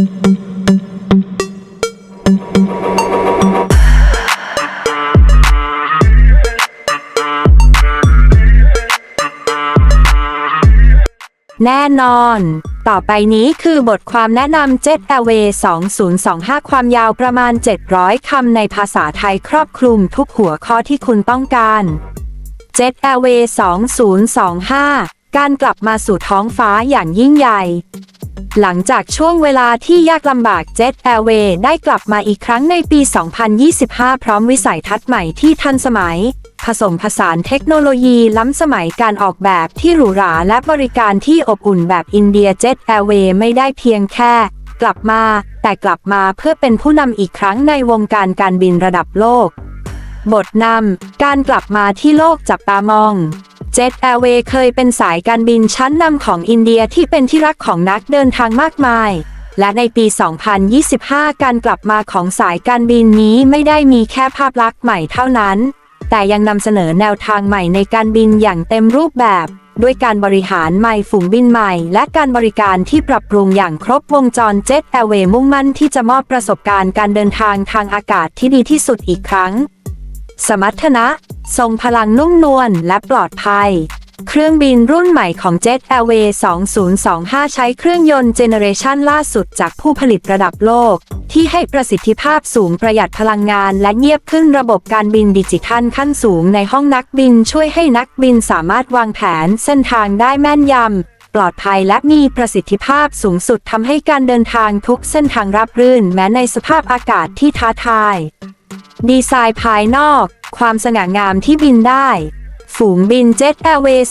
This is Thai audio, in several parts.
แน่นอน ต่อไปนี้คือบทความแนะนำ Jet Airways 2025 ความยาวประมาณ 700 คำในภาษาไทยครอบคลุมทุกหัวข้อที่คุณต้องการ Jet Airways 2025 การกลับมาสู่ท้องฟ้าอย่างยิ่งใหญ่ หลังจากช่วงเวลาที่ยากลำบาก Jet Airways ได้กลับมาอีกครั้งในปี 2025 พร้อมวิสัยทัศน์ใหม่ที่ทันสมัย ผสมผสานเทคโนโลยีล้ำสมัยการออกแบบที่หรูหราและบริการที่อบอุ่นแบบอินเดีย Jet Airways ไม่ได้เพียงแค่ กลับมา แต่กลับมาเพื่อเป็นผู้นำอีกครั้งในวงการการบินระดับโลก บทนำการกลับมาที่โลกจับตามอง Jet Airways เคยเป็นสายการบินชั้นนำของอินเดียที่เป็นที่รักของนักเดินทางมากมาย และในปี 2025 การกลับมาของสายการบินนี้ไม่ได้มีแค่ภาพลักษณ์ใหม่เท่านั้น แต่ยังนำเสนอแนวทางใหม่ในการบินอย่างเต็มรูปแบบ ด้วยการบริหารใหม่ฝูงบินใหม่ และการบริการที่ปรับปรุงอย่างครบวงจร Jet Airways มุ่งมั่นที่จะมอบประสบการณ์การเดินทางทางอากาศที่ดีที่สุดอีกครั้ง สมรรถนะ ทรงพลังนุ่มนวลและปลอดภัย เครื่องบินรุ่นใหม่ของ Jet Airways 2025 ใช้เครื่องยนต์เจเนเรชันล่าสุดจากผู้ผลิตระดับโลก ที่ให้ประสิทธิภาพสูงประหยัดพลังงานและเงียบขึ้นระบบการบินดิจิทัลขั้นสูงในห้องนักบินช่วยให้นักบินสามารถวางแผนเส้นทางได้แม่นยำปลอดภัยและมีประสิทธิภาพสูงสุดทำให้การเดินทางทุกเส้นทางราบรื่น แม้ในสภาพอากาศที่ท้าทาย ดีไซน์ภายนอก ความสง่างามที่บินได้ ฝูงบิน Jet Airways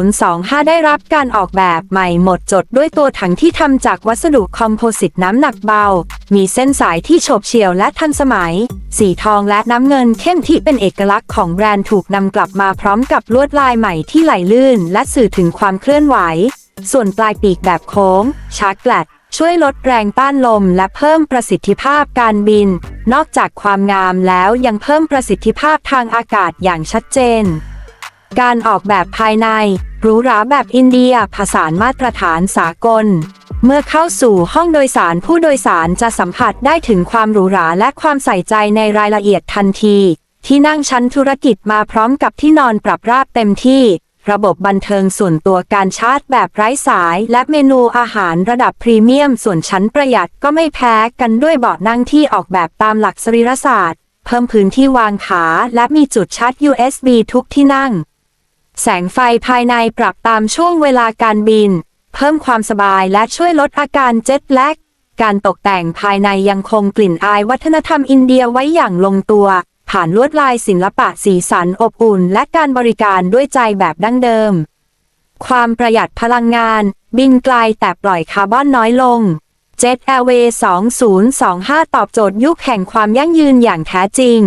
2025 ได้รับการออกแบบใหม่หมดจดด้วยตัวถังที่ทำจากวัสดุคอมโพสิตน้ำหนักเบา มีเส้นสายที่โฉบเฉี่ยวและทันสมัย สีทองและน้ำเงินเข้มที่เป็นเอกลักษณ์ของแบรนด์ถูกนำกลับมาพร้อมกับลวดลายใหม่ที่ไหลลื่น และสื่อถึงความเคลื่อนไหว ส่วนปลายปีกแบบโค้งชาร์กแกลด ช่วยลดแรงต้านลมและเพิ่มประสิทธิภาพการบิน นอกจากความงามแล้วยังเพิ่มประสิทธิภาพทางอากาศอย่างชัดเจน การออกแบบภายในหรูหราแบบอินเดียผสานมาตรฐานสากล เมื่อเข้าสู่ห้องโดยสารผู้โดยสารจะสัมผัสได้ถึงความหรูหราและความใส่ใจในรายละเอียดทันที ที่นั่งชั้นธุรกิจมาพร้อมกับที่นอนปรับราบเต็มที่ ระบบบันเทิงส่วนตัวการชาร์จแบบไร้สาย และเมนูอาหารระดับพรีเมียมส่วนชั้นประหยัดก็ไม่แพ้กันด้วยเบาะนั่งที่ออกแบบตามหลักสรีรศาสตร์ เพิ่มพื้นที่วางขาและมีจุดชาร์จ USB ทุกที่นั่ง แสงไฟภายในปรับตามช่วงเวลาการบิน เพิ่มความสบายและช่วยลดอาการเจ็ตแลกการตกแต่งภายในยังคงกลิ่นอายวัฒนธรรมอินเดียไว้อย่างลงตัว ผ่านลวดลายศิลปะสีสันอบอุ่น และการบริการด้วยใจแบบดั้งเดิม ความประหยัดพลังงาน บินไกลแต่ปล่อยคาร์บอนน้อยลง Jet Airway 2025 ตอบโจทย์ยุคแห่งความยั่งยืนอย่างแท้จริง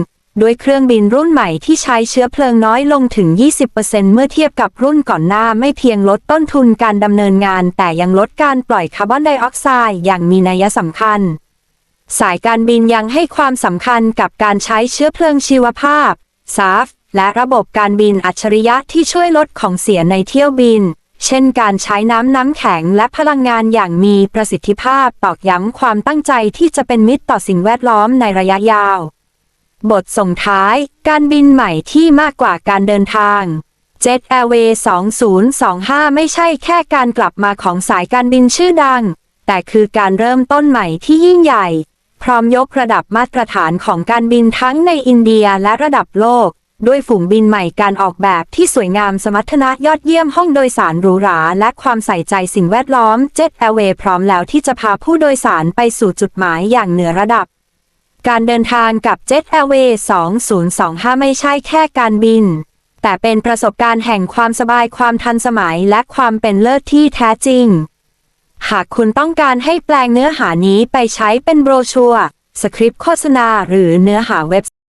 ด้วยเครื่องบินรุ่นใหม่ที่ใช้เชื้อเพลิงน้อยลงถึง 20%เมื่อเทียบกับรุ่นก่อนหน้าไม่เพียงลดต้นทุนการดำเนินงาน แต่ยังลดการปล่อยคาร์บอนไดออกไซด์อย่างมีนัยสำคัญ สายการบินยังให้ความสำคัญกับการใช้เชื้อเพลิงชีวภาพ SAF และระบบการบินอัจฉริยะที่ช่วยลดของเสียในเที่ยวบิน เช่นการใช้น้ำน้ำแข็งและพลังงานอย่างมีประสิทธิภาพตอกย้ำความตั้งใจที่จะเป็นมิตรต่อสิ่งแวดล้อมในระยะยาว บทส่งท้าย การบินใหม่ที่มากกว่าการเดินทาง Jet Airways 2025 ไม่ใช่แค่การกลับมาของสายการบินชื่อดัง แต่คือการเริ่มต้นใหม่ที่ยิ่งใหญ่ พร้อมยกระดับมาตรฐานของการบินทั้งในอินเดียและระดับโลก ด้วยฝูงบินใหม่การออกแบบที่สวยงามสมรรถนะยอดเยี่ยมห้องโดยสารหรูหรา และความใส่ใจสิ่งแวดล้อม Jet Airways พร้อมแล้วที่จะพาผู้โดยสารไปสู่จุดหมายอย่างเหนือระดับ การเดินทางกับ Jet Airways 2025 ไม่ใช่แค่การบิน แต่เป็นประสบการณ์แห่งความสบายความทันสมัยและความเป็นเลิศที่แท้จริง หากคุณต้องการให้แปลงเนื้อหานี้ไปใช้เป็นโบรชัวร์สคริปต์โฆษณาหรือเนื้อหาเว็บ